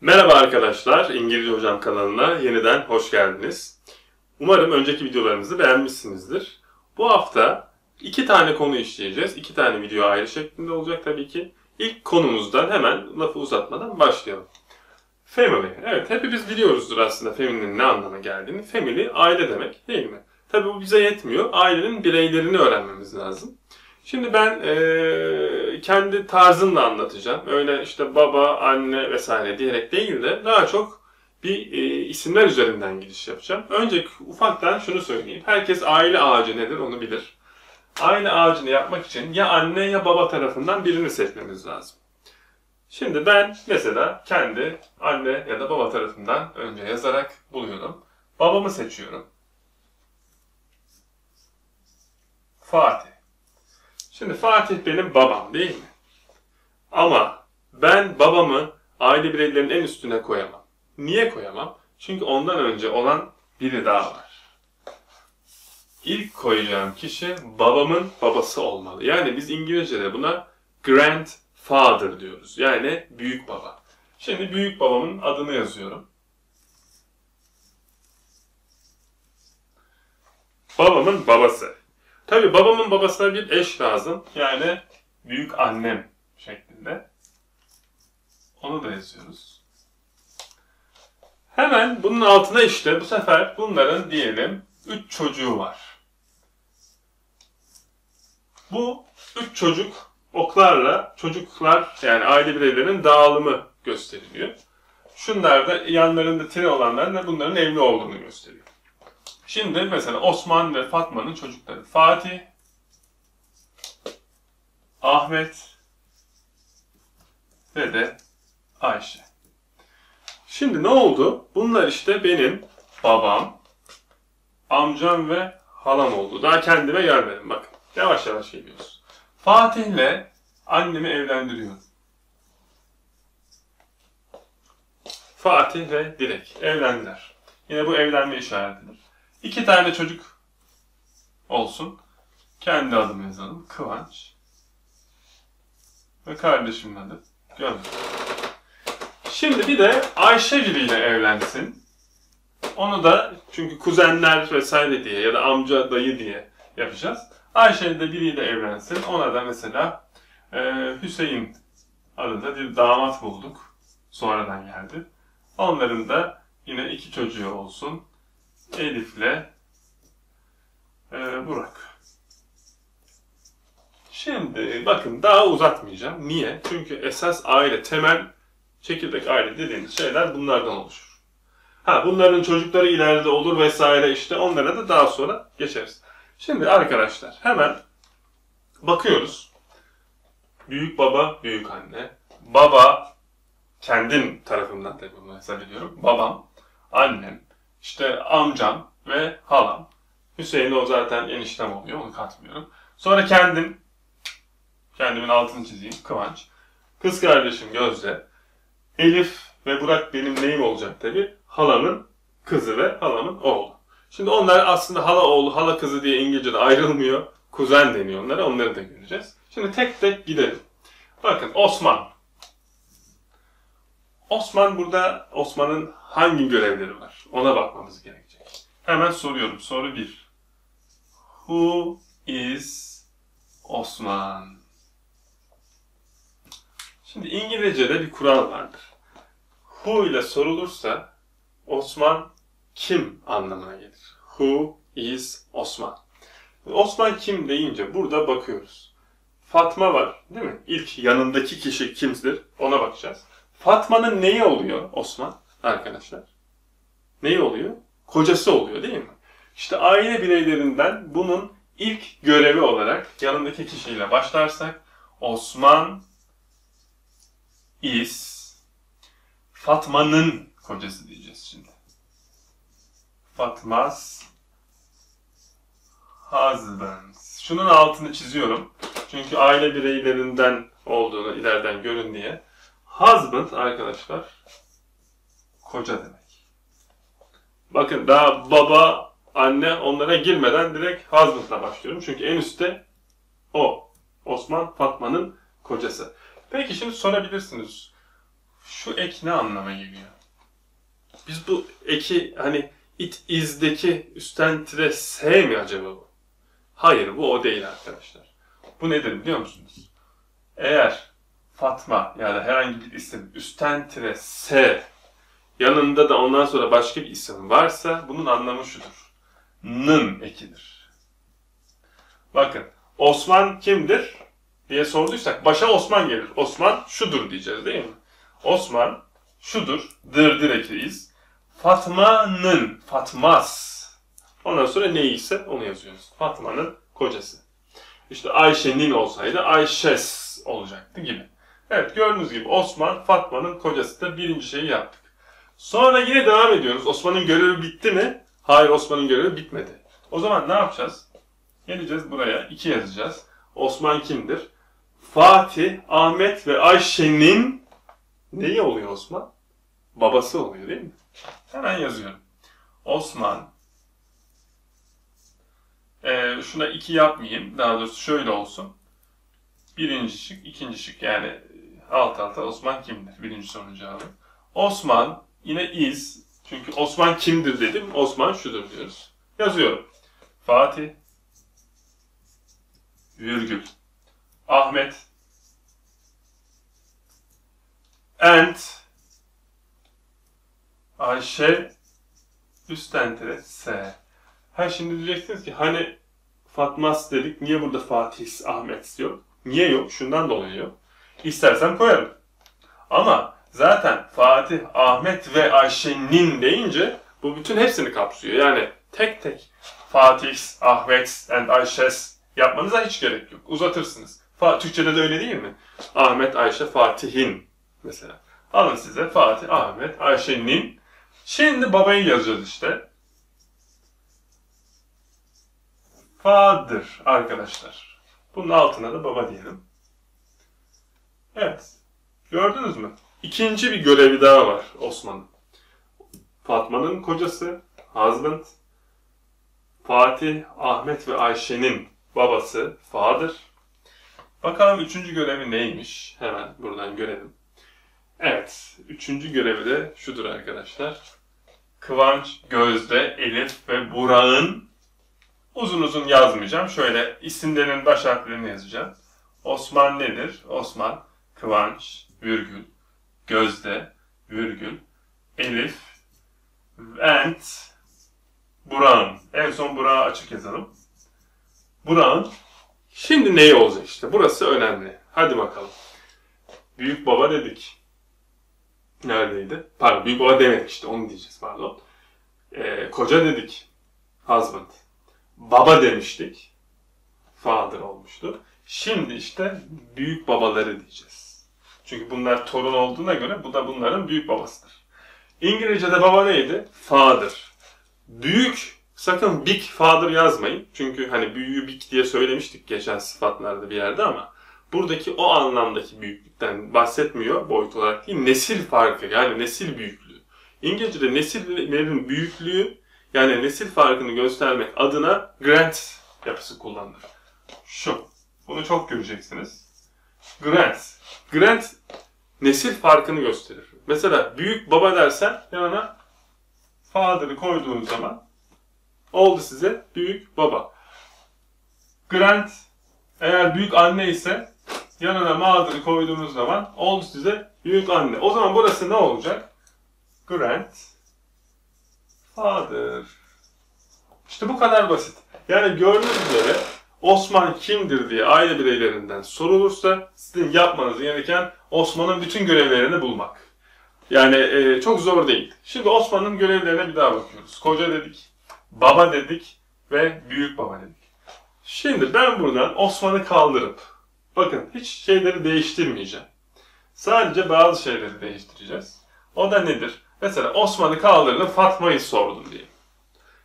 Merhaba arkadaşlar, İngilizce Hocam kanalına yeniden hoş geldiniz. Umarım önceki videolarımızı beğenmişsinizdir. Bu hafta iki tane konu işleyeceğiz. İki tane video ayrı şeklinde olacak tabii ki. İlk konumuzdan hemen lafı uzatmadan başlayalım. Family. Evet, hepimiz biliyoruzdur aslında family'nin ne anlama geldiğini. Family, aile demek değil mi? Tabii bu bize yetmiyor. Ailenin bireylerini öğrenmemiz lazım. Şimdi ben e, kendi tarzımla anlatacağım. Öyle işte baba, anne vesaire diyerek değil de daha çok bir e, isimler üzerinden gidiş yapacağım. Önce ufaktan şunu söyleyeyim. Herkes aile ağacı nedir onu bilir. Aile ağacını yapmak için ya anne ya baba tarafından birini seçmemiz lazım. Şimdi ben mesela kendi anne ya da baba tarafından önce yazarak buluyorum. Babamı seçiyorum. Fatih. Şimdi Fatih benim babam değil mi? Ama ben babamı aile bireylerinin en üstüne koyamam. Niye koyamam? Çünkü ondan önce olan biri daha var. İlk koyacağım kişi babamın babası olmalı. Yani biz İngilizce'de buna grandfather diyoruz. Yani büyük baba. Şimdi büyük babamın adını yazıyorum. Babamın babası. Tabii babamın babasına bir eş lazım. Yani büyük annem şeklinde. Onu da yazıyoruz. Hemen bunun altına işte bu sefer bunların diyelim 3 çocuğu var. Bu 3 çocuk oklarla çocuklar yani aile bireylerinin dağılımı gösteriliyor. Şunlar da yanlarında tire olanlar da bunların evli olduğunu gösteriyor. Şimdi mesela Osman ve Fatma'nın çocukları. Fatih, Ahmet ve de Ayşe. Şimdi ne oldu? Bunlar işte benim babam, amcam ve halam oldu. Daha kendime gelmedim bakın. Yavaş yavaş geliyoruz. Fatih'le annemi evlendiriyorum. Fatih ve Dilek evlendiler. Yine bu evlenme işaretidir. İki tane çocuk olsun. Kendi adımı yazalım. Kıvanç. Ve kardeşimin adı Gönül. Şimdi bir de Ayşe biriyle evlensin. Onu da çünkü kuzenler vesaire diye ya da amca dayı diye yapacağız. Ayşe de biriyle evlensin. Ona da mesela e, Hüseyin adında bir damat bulduk. Sonradan geldi. Onların da yine iki çocuğu olsun. Elif'le e, Burak. Şimdi bakın daha uzatmayacağım. Niye? Çünkü esas aile, temel çekirdek aile dediğimiz şeyler bunlardan oluşur. Ha bunların çocukları ileride olur vesaire işte onlara da daha sonra geçeriz. Şimdi arkadaşlar hemen bakıyoruz. Büyük baba, büyük anne. Baba kendim tarafından tabii bunu hesap ediyorum. Babam, annem, işte amcam ve halam. Hüseyin o zaten eniştem oluyor, onu katmıyorum. Sonra kendim, kendimin altını çizeyim, Kıvanç. Kız kardeşim Gözde. Elif ve Burak benim neyim olacak tabi? Halamın kızı ve halamın oğlu. Şimdi onlar aslında hala oğlu, hala kızı diye İngilizce'de ayrılmıyor. Kuzen deniyor onlara, onları da göreceğiz. Şimdi tek tek gidelim. Bakın Osman. Osman burada, Osman'ın hangi görevleri var? Ona bakmamız gerekecek. Hemen soruyorum. Soru 1. Who is Osman? Şimdi İngilizce'de bir kural vardır. Who ile sorulursa Osman kim anlamına gelir. Who is Osman? Osman kim deyince burada bakıyoruz. Fatma var değil mi? İlk yanındaki kişi kimdir ona bakacağız. Fatma'nın neyi oluyor Osman arkadaşlar? Neyi oluyor? Kocası oluyor değil mi? İşte aile bireylerinden bunun ilk görevi olarak yanındaki kişiyle başlarsak Osman is Fatma'nın kocası diyeceğiz şimdi. Fatma's husband. Şunun altını çiziyorum. Çünkü aile bireylerinden olduğunu ileriden görün diye. Husband arkadaşlar koca demek. Bakın daha baba, anne onlara girmeden direkt husband'la başlıyorum. Çünkü en üstte o. Osman Fatma'nın kocası. Peki şimdi sorabilirsiniz. Şu ek ne anlama geliyor? Biz bu eki hani it is'deki üstten tire s mi acaba bu? Hayır bu o değil arkadaşlar. Bu nedir biliyor musunuz? Eğer Fatma ya da herhangi bir isim üstten tire s yanında da ondan sonra başka bir isim varsa bunun anlamı şudur. Nın ekidir. Bakın Osman kimdir diye sorduysak başa Osman gelir. Osman şudur diyeceğiz değil mi? Osman şudur. Dırdır ekiyiz. Fatma'nın, Fatmas. Ondan sonra ne ise onu yazıyoruz. Fatma'nın kocası. İşte Ayşe'nin olsaydı Ayşes olacaktı gibi. Evet gördüğünüz gibi Osman Fatma'nın kocası da birinci şeyi yaptık. Sonra yine devam ediyoruz. Osman'ın görevi bitti mi? Hayır Osman'ın görevi bitmedi. O zaman ne yapacağız? Geleceğiz buraya. 2 yazacağız. Osman kimdir? Fatih, Ahmet ve Ayşe'nin neyi oluyor Osman? Babası oluyor değil mi? Hemen yazıyorum. Osman ee, şuna 2 yapmayayım. Daha doğrusu şöyle olsun. Birinci şık, ikinci şık yani alt alta Osman kimdir? Birinci sorunun cevabı. Osman yine is. Çünkü Osman kimdir dedim. Osman şudur diyoruz. Yazıyorum. Fatih virgül Ahmet and Ayşe üstten tire S. Ha şimdi diyeceksiniz ki hani Fatmas dedik niye burada Fatih Ahmet diyor? Niye yok? Şundan dolayı yok. İstersem koyarım. Ama zaten Fatih, Ahmet ve Ayşe'nin deyince bu bütün hepsini kapsıyor. Yani tek tek Fatih, Ahmet and Ayşes yapmanıza hiç gerek yok. Uzatırsınız. Fa Türkçe'de de öyle değil mi? Ahmet, Ayşe, Fatih'in mesela. Alın size Fatih, Ahmet, Ayşe'nin. Şimdi babayı yazacağız işte. Father arkadaşlar. Bunun altına da baba diyelim. Evet. Gördünüz mü? İkinci bir görevi daha var Osman'ın. Fatma'nın kocası, husband. Fatih, Ahmet ve Ayşe'nin babası, father. Bakalım üçüncü görevi neymiş? Hemen buradan görelim. Evet, üçüncü görevi de şudur arkadaşlar. Kıvanç, Gözde, Elif ve Burak'ın uzun uzun yazmayacağım. Şöyle isimlerin baş harflerini yazacağım. Osman nedir? Osman, Kıvanç, virgül, Gözde, virgül, Elif, and, Burak'ın. En son Burak'ı açık yazalım. Burak'ın. Şimdi neyi olacak işte? Burası önemli. Hadi bakalım. Büyük baba dedik. Neredeydi? Pardon büyük baba demedik işte onu diyeceğiz pardon. Ee, koca dedik. Husband. Baba demiştik. Father olmuştu. Şimdi işte büyük babaları diyeceğiz. Çünkü bunlar torun olduğuna göre bu da bunların büyük babasıdır. İngilizce'de baba neydi? Father. Büyük sakın big father yazmayın. Çünkü hani büyüğü big diye söylemiştik geçen sıfatlarda bir yerde ama buradaki o anlamdaki büyüklükten bahsetmiyor boyut olarak değil. Nesil farkı yani nesil büyüklüğü. İngilizce'de nesillerin büyüklüğü yani nesil farkını göstermek adına grant yapısı kullanılır. Şu. Bunu çok göreceksiniz. Grant. Grant nesil farkını gösterir. Mesela büyük baba dersen yanına father'ı koyduğunuz zaman oldu size büyük baba. Grant eğer büyük anne ise yanına mother'ı koyduğunuz zaman oldu size büyük anne. O zaman burası ne olacak? Grant father. İşte bu kadar basit. Yani gördüğünüz üzere Osman kimdir diye aile bireylerinden sorulursa sizin yapmanız gereken Osman'ın bütün görevlerini bulmak. Yani e, çok zor değil. Şimdi Osman'ın görevlerine bir daha bakıyoruz. Koca dedik, baba dedik ve büyük baba dedik. Şimdi ben buradan Osman'ı kaldırıp, bakın hiç şeyleri değiştirmeyeceğim. Sadece bazı şeyleri değiştireceğiz. O da nedir? Mesela Osman'ı kaldırdım, Fatma'yı sordum diye.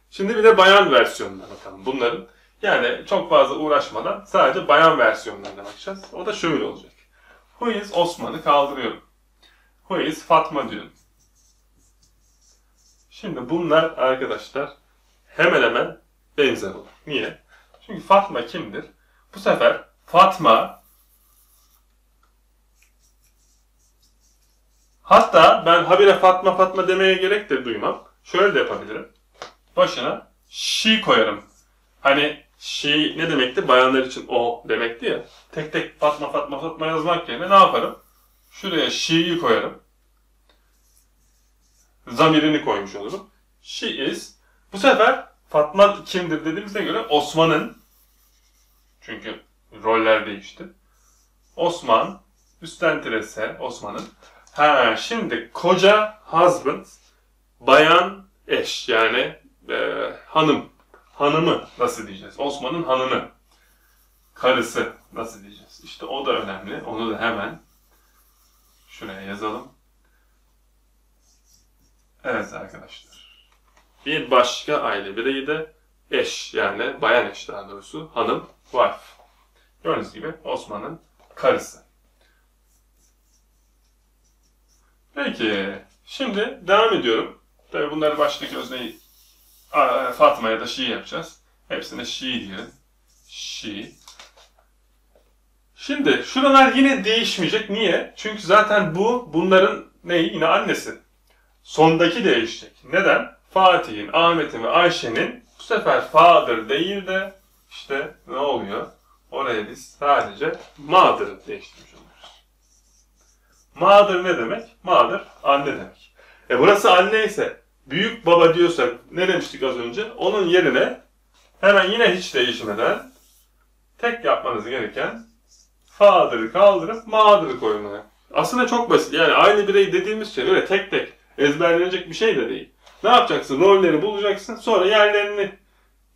Şimdi bir de bayan versiyonuna bakalım bunların. Yani çok fazla uğraşmadan sadece bayan versiyonlarına bakacağız. O da şöyle olacak. Who is Osman'ı kaldırıyorum. Who is Fatma diyorum. Şimdi bunlar arkadaşlar hemen hemen benzer olur. Niye? Çünkü Fatma kimdir? Bu sefer Fatma Hatta ben habire Fatma Fatma demeye gerek de duymam. Şöyle de yapabilirim. Başına she koyarım. Hani she ne demekti? Bayanlar için o demekti ya. Tek tek Fatma Fatma Fatma yazmak yerine ne yaparım? Şuraya she'yi koyarım. Zamirini koymuş olurum. She is. Bu sefer Fatma kimdir dediğimize göre Osman'ın çünkü roller değişti. Osman, üstten tirese Osman'ın. Ha şimdi koca husband, bayan eş yani e, hanım. Hanımı nasıl diyeceğiz? Osman'ın hanımı. Karısı nasıl diyeceğiz? İşte o da önemli. Onu da hemen şuraya yazalım. Evet arkadaşlar. Bir başka aile bireyi de eş yani bayan eş daha doğrusu hanım, wife. Gördüğünüz gibi Osman'ın karısı. Peki, şimdi devam ediyorum. Tabi bunları baştaki özneyi Fatma ya da Şi yapacağız. Hepsine Şi diyelim. Şi. Şimdi şuralar yine değişmeyecek. Niye? Çünkü zaten bu bunların neyi? Yine annesi. Sondaki değişecek. Neden? Fatih'in, Ahmet'in ve Ayşe'nin bu sefer father değil de işte ne oluyor? Oraya biz sadece mother'ı değiştirmiş oluyoruz. Mother ne demek? Mother anne demek. E burası anne ise büyük baba diyorsak ne demiştik az önce? Onun yerine hemen yine hiç değişmeden tek yapmanız gereken father'ı kaldırıp mother'ı koymaya. Aslında çok basit. Yani aynı birey dediğimiz şey öyle tek tek ezberlenecek bir şey de değil. Ne yapacaksın? Rolleri bulacaksın. Sonra yerlerini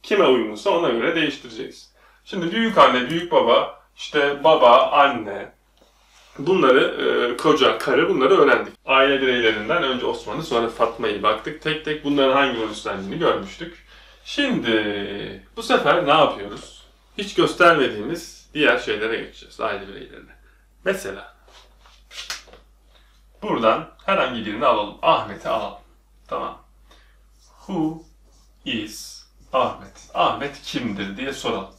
kime uygunsa ona göre değiştireceksin. Şimdi büyük anne, büyük baba, işte baba, anne, bunları e, koca, karı bunları öğrendik. Aile bireylerinden önce Osman'ı sonra Fatma'yı baktık. Tek tek bunların hangi üstlendiğini görmüştük. Şimdi bu sefer ne yapıyoruz? Hiç göstermediğimiz diğer şeylere geçeceğiz aile bireylerine. Mesela buradan herhangi birini alalım. Ahmet'i alalım. Tamam. Who is Ahmet? Ahmet kimdir diye soralım.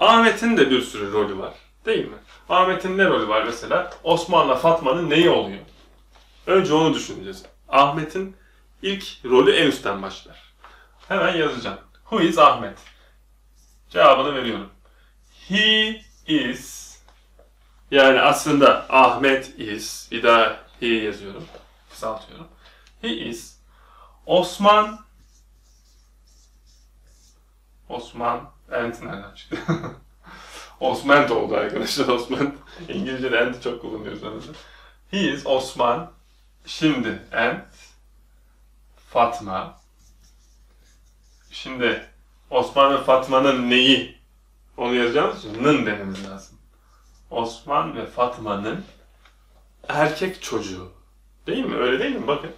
Ahmet'in de bir sürü rolü var. Değil mi? Ahmet'in ne rolü var mesela? Osman'la Fatma'nın neyi oluyor? Önce onu düşüneceğiz. Ahmet'in ilk rolü en üstten başlar. Hemen yazacağım. Who is Ahmet? Cevabını veriyorum. He is yani aslında Ahmet is bir daha he yazıyorum. Kısaltıyorum. He is Osman Osman Ent nereden çıktı? Osman oldu arkadaşlar. Osman. İngilizce'de Ent'i çok kullanıyoruz arada. He is Osman. Şimdi Ent. Fatma. Şimdi Osman ve Fatma'nın neyi? Onu yazacağımız için nın dememiz lazım. Osman ve Fatma'nın erkek çocuğu. Değil mi? Öyle değil mi? Bakın.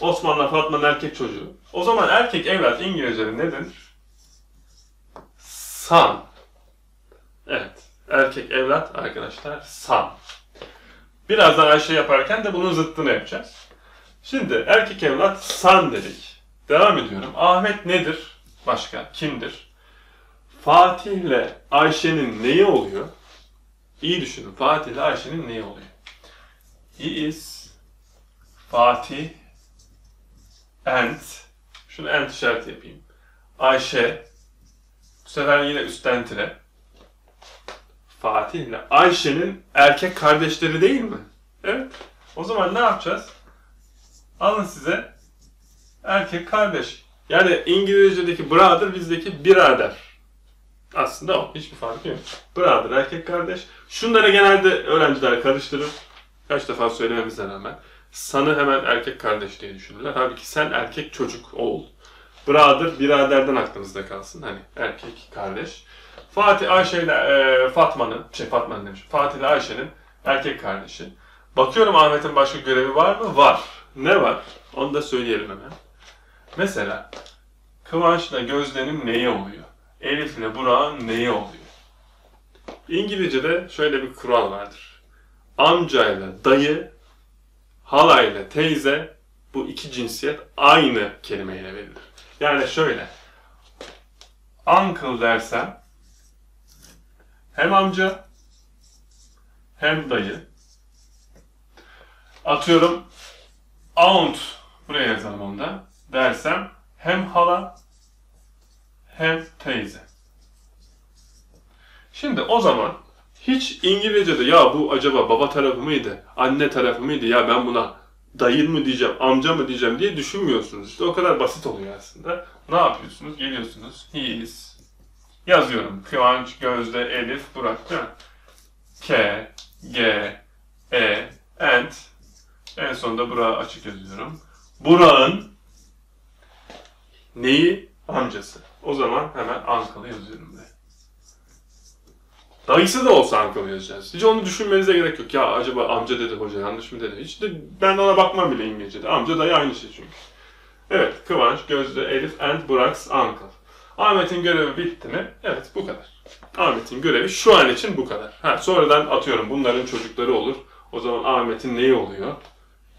Osman'la Fatma'nın erkek çocuğu. O zaman erkek evlat İngilizce'de nedir? Son. Evet. Erkek evlat arkadaşlar son. Birazdan Ayşe yaparken de bunun zıttını yapacağız. Şimdi erkek evlat son dedik. Devam ediyorum. Ahmet nedir? Başka kimdir? Fatih ile Ayşe'nin neyi oluyor? İyi düşünün. Fatih ile Ayşe'nin neyi oluyor? He is Fatih and şunu and işareti yapayım. Ayşe bu sefer yine üstten tire. Fatih ile Ayşe'nin erkek kardeşleri değil mi? Evet. O zaman ne yapacağız? Alın size erkek kardeş. Yani İngilizce'deki brother bizdeki birader. Aslında o. Hiçbir farkı yok. Brother erkek kardeş. Şunları genelde öğrenciler karıştırır. Kaç defa söylememize rağmen. Sanı hemen erkek kardeş diye düşünürler. Halbuki sen erkek çocuk oğul. Brother biraderden aklınızda kalsın. Hani erkek kardeş. Fatih Ayşe ile e, Fatma'nın, şey Fatma'nın demiş. Fatih ile Ayşe'nin erkek kardeşi. Bakıyorum Ahmet'in başka görevi var mı? Var. Ne var? Onu da söyleyelim hemen. Mesela Kıvanç'la Gözde'nin neyi oluyor? Elif ile Burak'ın neyi oluyor? İngilizce'de şöyle bir kural vardır. Amcayla dayı, halayla teyze bu iki cinsiyet aynı kelimeyle verilir. Yani şöyle. Uncle dersem hem amca hem dayı. atıyorum aunt buraya yazalım onu da dersem hem hala hem teyze. Şimdi o zaman hiç İngilizce'de ya bu acaba baba tarafı mıydı, anne tarafı mıydı ya ben buna dayı mı diyeceğim, amca mı diyeceğim diye düşünmüyorsunuz. İşte o kadar basit oluyor aslında. Ne yapıyorsunuz? Geliyorsunuz. He is. Yazıyorum. Kıvanç, Gözde, Elif, Burak değil? K, G, E, and. En sonunda Burak'ı açık yazıyorum. Burak'ın neyi? Amcası. O zaman hemen Uncle'ı yazıyorum buraya. Dayısı da olsa Uncle yazacağız. Hiç onu düşünmenize gerek yok. Ya acaba amca dedi hoca yanlış mı dedi. Hiç de ben ona bakmam bile İngilizce'de. Amca dayı aynı şey çünkü. Evet, Kıvanç, Gözde, Elif and Burak's uncle. Ahmet'in görevi bitti mi? Evet, bu kadar. Ahmet'in görevi şu an için bu kadar. Ha, sonradan atıyorum bunların çocukları olur. O zaman Ahmet'in neyi oluyor?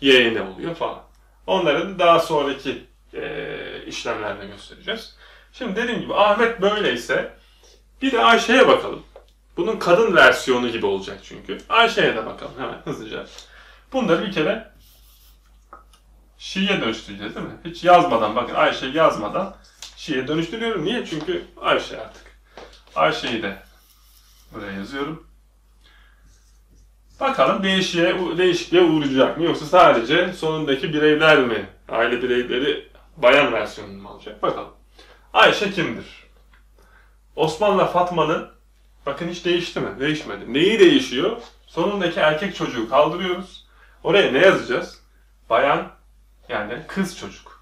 Yeğeni oluyor falan. Onları da daha sonraki e, işlemlerde göstereceğiz. Şimdi dediğim gibi Ahmet böyleyse bir de Ayşe'ye bakalım. Bunun kadın versiyonu gibi olacak çünkü. Ayşe'ye de bakalım hemen hızlıca. Bunları bir kere Şii'ye dönüştüreceğiz değil mi? Hiç yazmadan bakın Ayşe yazmadan Şii'ye dönüştürüyorum. Niye? Çünkü Ayşe artık. Ayşe'yi de buraya yazıyorum. Bakalım değişikliğe, değişikliğe uğrayacak mı yoksa sadece sonundaki bireyler mi? Aile bireyleri bayan versiyonu mu olacak? Bakalım. Ayşe kimdir? Osman'la Fatma'nın bakın hiç değişti mi? Değişmedi. Neyi değişiyor? Sonundaki erkek çocuğu kaldırıyoruz. Oraya ne yazacağız? Bayan yani kız çocuk.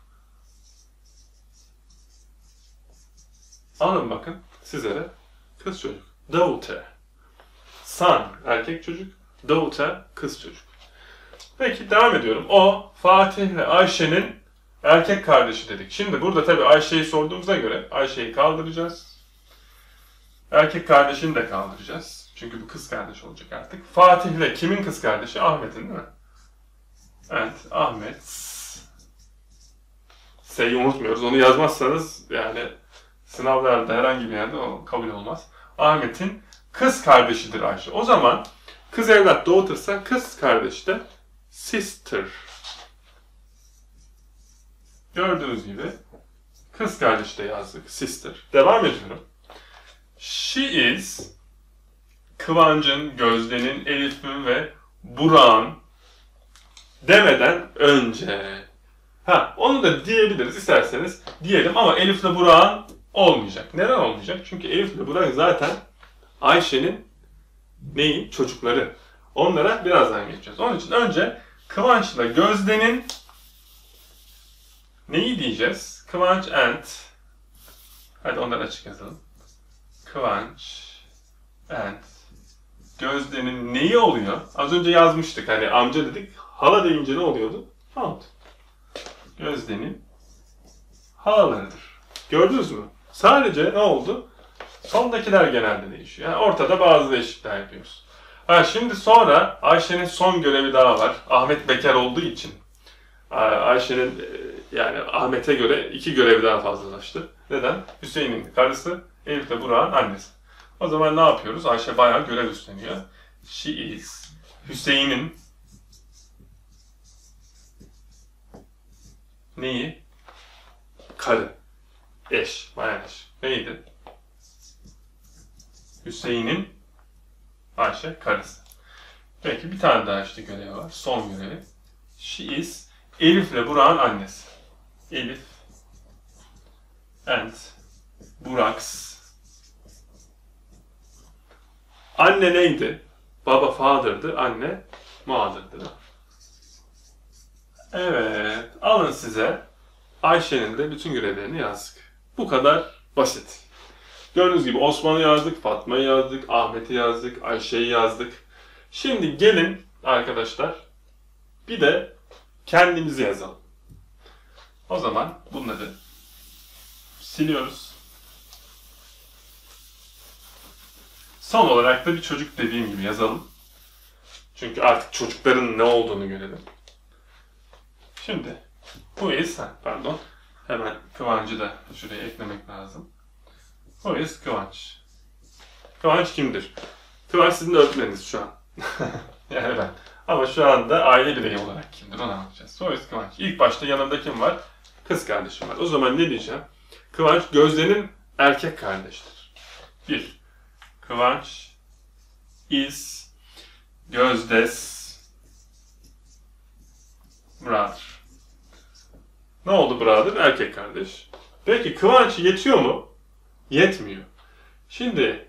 Alın bakın sizlere kız çocuk. Daughter. Son erkek çocuk. Daughter kız çocuk. Peki devam ediyorum. O Fatih ile Ayşe'nin erkek kardeşi dedik. Şimdi burada tabii Ayşe'yi sorduğumuza göre Ayşe'yi kaldıracağız. Erkek kardeşini de kaldıracağız. Çünkü bu kız kardeş olacak artık. Fatih ile kimin kız kardeşi? Ahmet'in değil mi? Evet, Ahmet. S'yi unutmuyoruz. Onu yazmazsanız yani sınavlarda herhangi bir yerde o kabul olmaz. Ahmet'in kız kardeşidir Ayşe. O zaman kız evlat doğutursa kız kardeş de sister. Gördüğünüz gibi kız kardeş de yazdık. Sister. Devam ediyorum. She is Kıvancın, Gözde'nin, Elif'in ve Burak'ın demeden önce. Ha, onu da diyebiliriz isterseniz diyelim ama Elif'le Burak'ın olmayacak. Neden olmayacak? Çünkü Elif'le Burak zaten Ayşe'nin neyi? Çocukları. Onlara birazdan geçeceğiz. Onun için önce Kıvanç'la Gözde'nin neyi diyeceğiz? Kıvanç and Hadi onları açık yazalım. Kıvanç and Gözde'nin neyi oluyor? Az önce yazmıştık hani amca dedik. Hala deyince ne oluyordu? Aunt. Gözde'nin halalarıdır. Gördünüz mü? Sadece ne oldu? Sondakiler genelde değişiyor. Yani ortada bazı değişiklikler yapıyoruz. Ha şimdi sonra Ayşe'nin son görevi daha var. Ahmet bekar olduğu için. Ayşe'nin e, yani Ahmet'e göre iki görevi daha fazlalaştı. Neden? Hüseyin'in karısı, Elif de Burak'ın annesi. O zaman ne yapıyoruz? Ayşe bayağı görev üstleniyor. She is Hüseyin'in neyi? Karı. Eş. Bayan eş. Neydi? Hüseyin'in Ayşe karısı. Peki bir tane daha işte görevi var. Son görevi. She is Elif ile Burak'ın annesi. Elif and Burak's Anne neydi? Baba father'dı, anne mother'dı. Evet, alın size Ayşe'nin de bütün görevlerini yazdık. Bu kadar basit. Gördüğünüz gibi Osman'ı yazdık, Fatma'yı yazdık, Ahmet'i yazdık, Ayşe'yi yazdık. Şimdi gelin arkadaşlar bir de kendimizi yazalım. O zaman bunları siliyoruz. Son olarak da bir çocuk dediğim gibi yazalım. Çünkü artık çocukların ne olduğunu görelim. Şimdi bu is, pardon, hemen Kıvancı da şuraya eklemek lazım. Bu is Kıvanç. Kıvanç kimdir? Kıvanç sizin öğretmeniniz şu an. yani ben. Ama şu anda aile bireyi olarak kimdir onu anlatacağız. Soyuz Kıvanç. İlk başta yanında kim var? Kız kardeşim var. O zaman ne diyeceğim? Kıvanç Gözde'nin erkek kardeşidir. Bir. Kıvanç is Gözdes brother. Ne oldu brother? Erkek kardeş. Peki Kıvanç yetiyor mu? Yetmiyor. Şimdi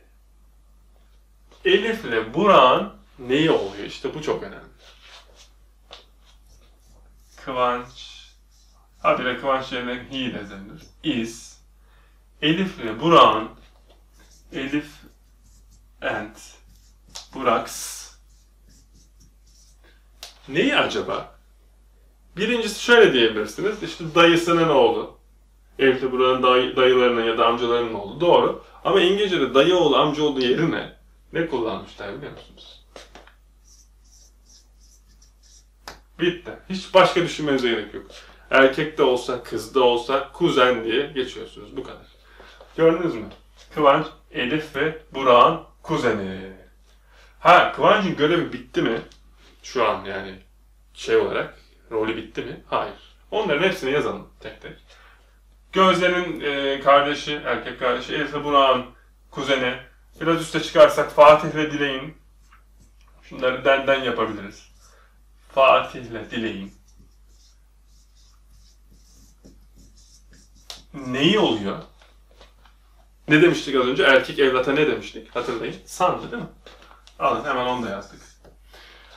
Elif'le Burak'ın neyi oluyor? İşte bu çok önemli. Kıvanç habire Kıvanç yerine he de yazılır. Is Elif'le Burak'ın Elif and Burak's neyi acaba? Birincisi şöyle diyebilirsiniz. İşte dayısının oğlu. Elif'le Burak'ın day- dayılarının ya da amcalarının oğlu. Doğru. Ama İngilizce'de dayı oğlu amca oğlu yerine ne kullanmışlar biliyor musunuz? Bitti. Hiç başka düşünmenize gerek yok. Erkek de olsa, kız da olsa kuzen diye geçiyorsunuz. Bu kadar. Gördünüz mü? Kıvanç, Elif ve Burak'ın kuzeni. Ha, Kıvanç'ın görevi bitti mi? Şu an yani şey olarak rolü bitti mi? Hayır. Onların hepsini yazalım tek tek. Gözde'nin e, kardeşi, erkek kardeşi, Elif ve Burak'ın kuzeni. Biraz üste çıkarsak Fatih ve Dilek'in şunları denden yapabiliriz. Fatih ile Dilek'in neyi oluyor? Ne demiştik az önce? Erkek evlata ne demiştik? Hatırlayın. Sandı değil mi? Alın hemen onu da yazdık.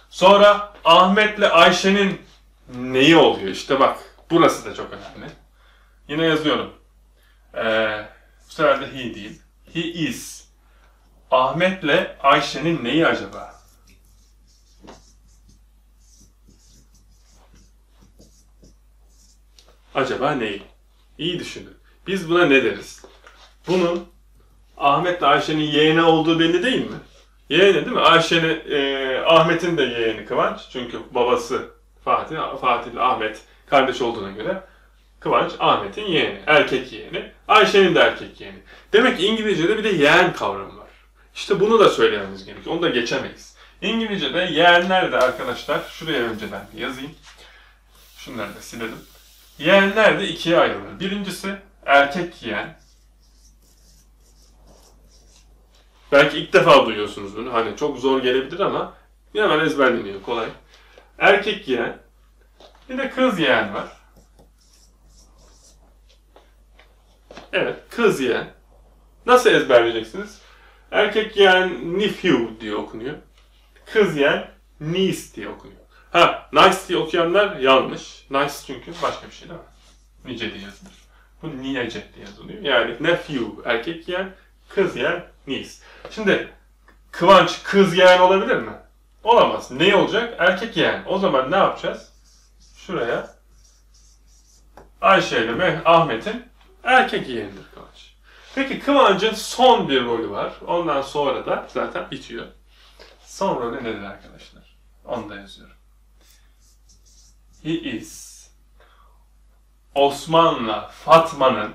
Sonra Ahmet'le Ayşe'nin neyi oluyor? İşte bak burası da çok önemli. Yine yazıyorum. Ee, bu sefer de he değil. He is. Ahmet'le Ayşe'nin neyi acaba? Acaba neyi? İyi düşünün. Biz buna ne deriz? Bunun Ahmet'le Ayşe'nin yeğeni olduğu belli değil mi? Yeğeni değil mi? Ayşe'nin, e, Ahmet'in de yeğeni Kıvanç. Çünkü babası Fatih, Fatih ile Ahmet kardeş olduğuna göre Kıvanç Ahmet'in yeğeni, erkek yeğeni. Ayşe'nin de erkek yeğeni. Demek ki İngilizce'de bir de yeğen kavramı var. İşte bunu da söylememiz gerekiyor. Onu da geçemeyiz. İngilizce'de yeğenler de arkadaşlar, şuraya önceden bir yazayım. Şunları da silelim. Yeğenler de ikiye ayrılır. Birincisi erkek yeğen. Belki ilk defa duyuyorsunuz bunu. Hani çok zor gelebilir ama hemen ezberleniyor kolay. Erkek yeğen. Bir de kız yeğen var. Evet, kız yeğen. Nasıl ezberleyeceksiniz? Erkek yeğen nephew diye okunuyor. Kız yeğen niece diye okunuyor. Ha, nice diye okuyanlar yanlış. Nice çünkü başka bir şey değil mi? Nice diye yazılır. Bu niyece diye yazılıyor. Yani nephew erkek yeğen, kız yeğen niece. Şimdi Kıvanç kız yeğen olabilir mi? Olamaz. Ne olacak? Erkek yeğen. O zaman ne yapacağız? Şuraya Ayşe ile Ahmet'in erkek yeğenidir Kıvanç. Peki Kıvanç'ın son bir rolü var. Ondan sonra da zaten bitiyor. Son rolü nedir arkadaşlar? Onu da yazıyorum. He is Osman'la Fatma'nın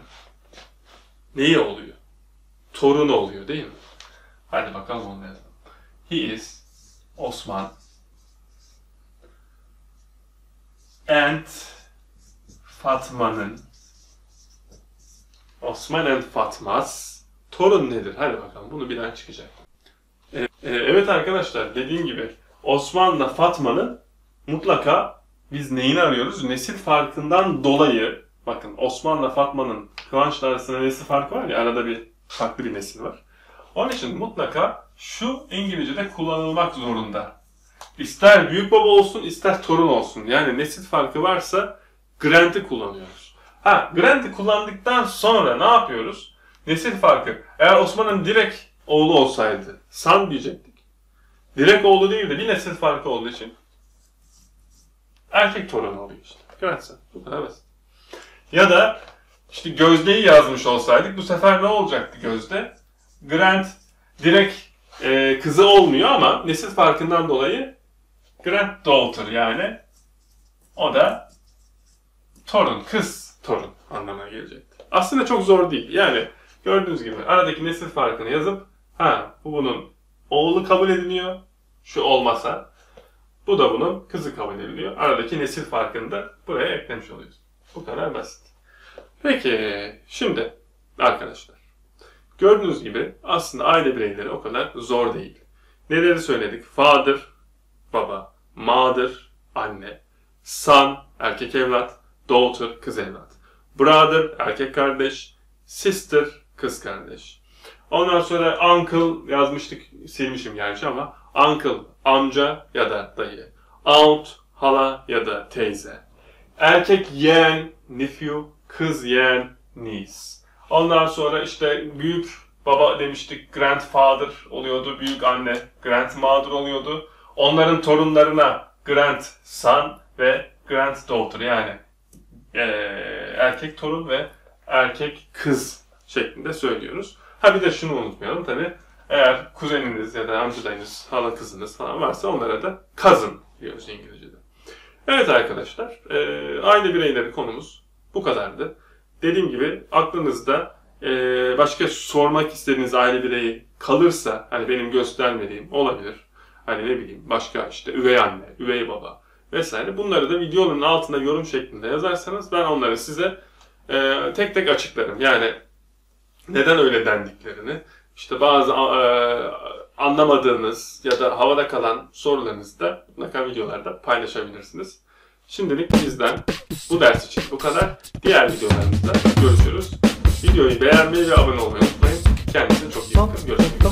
neyi oluyor? Torunu oluyor değil mi? Hadi bakalım onu yazalım. He is Osman and Fatma'nın Osman and Fatmas torun nedir? Hadi bakalım bunu bilen çıkacak. Ee, evet arkadaşlar dediğim gibi Osman'la Fatma'nın mutlaka biz neyini arıyoruz? Nesil farkından dolayı bakın Osman'la Fatma'nın Kıvanç'la arasında nesil farkı var ya arada bir farklı bir nesil var. Onun için mutlaka şu İngilizce'de kullanılmak zorunda. İster büyük baba olsun ister torun olsun. Yani nesil farkı varsa grand'i kullanıyoruz. Ha grand'i kullandıktan sonra ne yapıyoruz? Nesil farkı. Eğer Osman'ın direkt oğlu olsaydı san diyecektik. Direkt oğlu değil de bir nesil farkı olduğu için erkek torunu oluyor işte. Grandson. Bu kadar basit. Ya da işte Gözde'yi yazmış olsaydık bu sefer ne olacaktı Gözde? Grant direkt e, kızı olmuyor ama nesil farkından dolayı Grant daughter yani o da torun, kız torun anlamına gelecekti. Aslında çok zor değil. Yani gördüğünüz gibi aradaki nesil farkını yazıp ha bu bunun oğlu kabul ediliyor şu olmasa Bu da bunun kızı kabul ediliyor. Aradaki nesil farkını da buraya eklemiş oluyoruz. Bu kadar basit. Peki şimdi arkadaşlar. Gördüğünüz gibi aslında aile bireyleri o kadar zor değil. Neleri söyledik? Father, baba, mother, anne, son, erkek evlat, daughter, kız evlat, brother, erkek kardeş, sister, kız kardeş. Ondan sonra uncle yazmıştık, silmişim gerçi ama uncle, amca ya da dayı, aunt, hala ya da teyze. Erkek yeğen, nephew, kız yeğen, niece. Ondan sonra işte büyük baba demiştik grandfather oluyordu, büyük anne grandmother oluyordu. Onların torunlarına grandson ve granddaughter yani eee, erkek torun ve erkek kız şeklinde söylüyoruz. Ha bir de şunu unutmayalım tabi. Eğer kuzeniniz ya da amcadayınız, hala kızınız falan varsa onlara da cousin diyoruz İngilizce'de. Evet arkadaşlar, eee aile bireyleri konumuz bu kadardı. Dediğim gibi aklınızda eee, başka sormak istediğiniz aile bireyi kalırsa, hani benim göstermediğim olabilir. Hani ne bileyim başka işte üvey anne, üvey baba vesaire. Bunları da videonun altında yorum şeklinde yazarsanız ben onları size eee, tek tek açıklarım. Yani neden öyle dendiklerini, işte bazı eee, anlamadığınız ya da havada kalan sorularınızı da mutlaka videolarda paylaşabilirsiniz. Şimdilik bizden bu ders için bu kadar. Diğer videolarımızda görüşürüz. Videoyu beğenmeyi ve abone olmayı unutmayın. Kendinize çok iyi bakın. Görüşmek üzere.